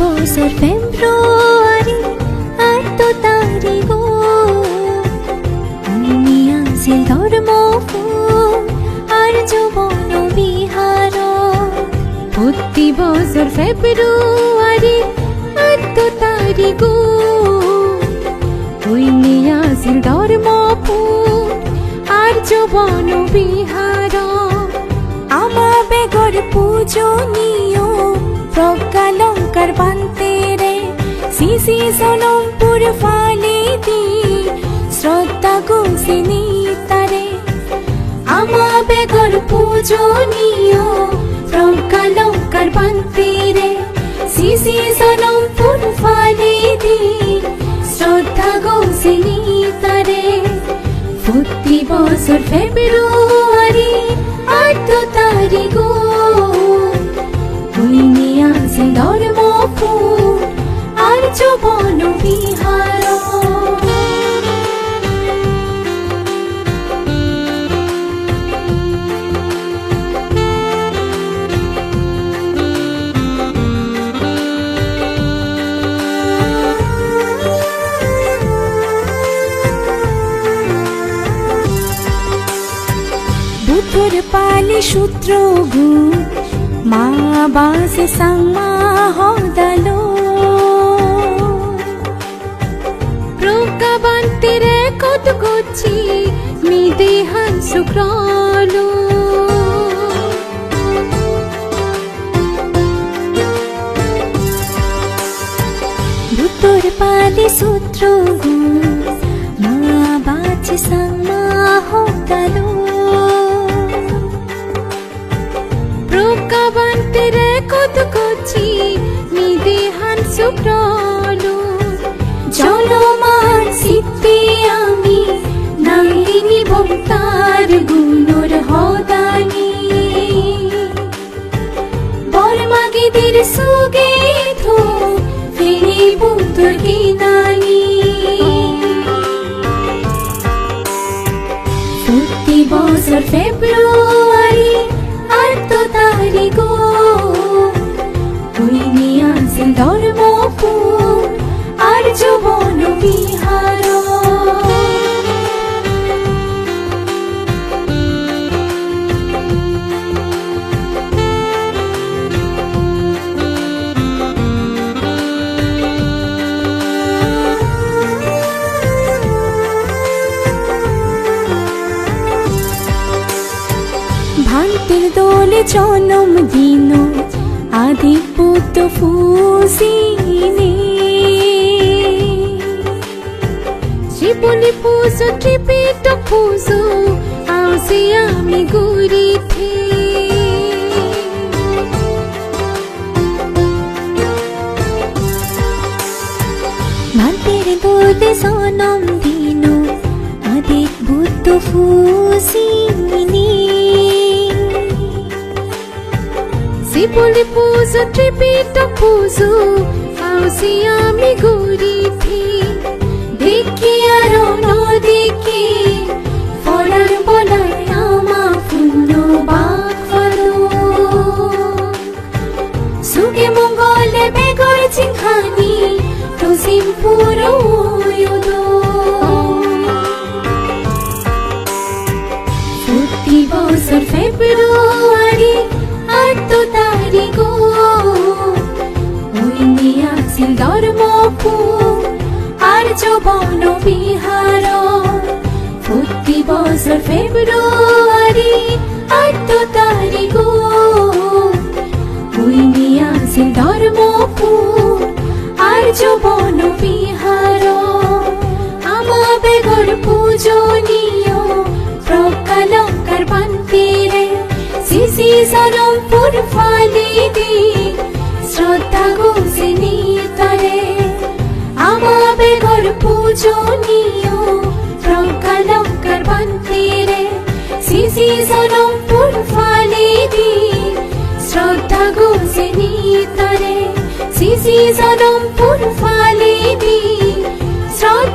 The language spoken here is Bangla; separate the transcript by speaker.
Speaker 1: বছর ফেব্রুয়ারি এত তারিখ আছে ধর্ম আর যৌবন বিহার। প্রতি বছর ফেব্রুয়ারি এত তারিখ আছে ধর্ম আর যৌবন বিহার। আমা বেগর পূজনীয় প্রজ্ঞালঙ্কার বান্তে রে সিসি সোনমপুর ফালে দি শ্রদ্ধা গোসিনী তারে আমা বেগর পূজনীয় প্রজ্ঞালঙ্কার বান্তে রে সিসি সোনমপুর ফালে দি শ্রদ্ধা গোসিনী তারে প্রতি বছর ফেব্রুয়ারি বুদ্ধর পালে সূত্র গু মা বাসে সাংমা হদালো প্রজ্ঞাবান্তিরে কত করছি মিদে হান শুক্রালো পালে সূত্র গু মা বাচে সাংমা হদালো প্রজ্ঞাবান্তিরে কত করছি নিদেহান শুক্রলো চলমান সিদ্ধি আমি, নাঙ্গিনী ভক্তার গুণর হদানি। বর্মাগিদের সুগে ধো ফেরি বুদ্ধর কিনানি। প্রতি বছর ফেব্রুয়ারি আট তারিখ হইনি আছে ধর্মপুর ভান্তির দোলে জনম দিন। আদি পুত ফুসিনে শিবলি পুজো ত্রিপিট পুজো আসি আমি গুরিথে ভান্তির দোলে জনম দিন, আদি বুদ্ধ ফুসিনে শিবলি পুজো ত্রিপিট পুজো আউসি আমি গুরিথি দেখি আর নদীকে ফরার বলাই আমা পুণ্য বাক সুগে মঙ্গলে বেগর চিংখানি তো সিমপুরো ইউদো প্রতি বছর ফেব্রুয়ারি যৌবন বিহার প্রতি বছর ফেব্রুয়ারি আট তারিখ আছে ধর্মপুর আর যৌবন বিহার আমা বেগর পূজনীয় প্রজ্ঞালঙ্কার বান্তিরে সিসি সরমপুর ফালি দি প্রজ্ঞালঙ্কার বান্তিরে সিসি সরমপুর ফালি দি শ্রদ্ধা গোসিনী তরে সিসি সরমপুর ফালি দি শ্রদ্ধা গোসিনী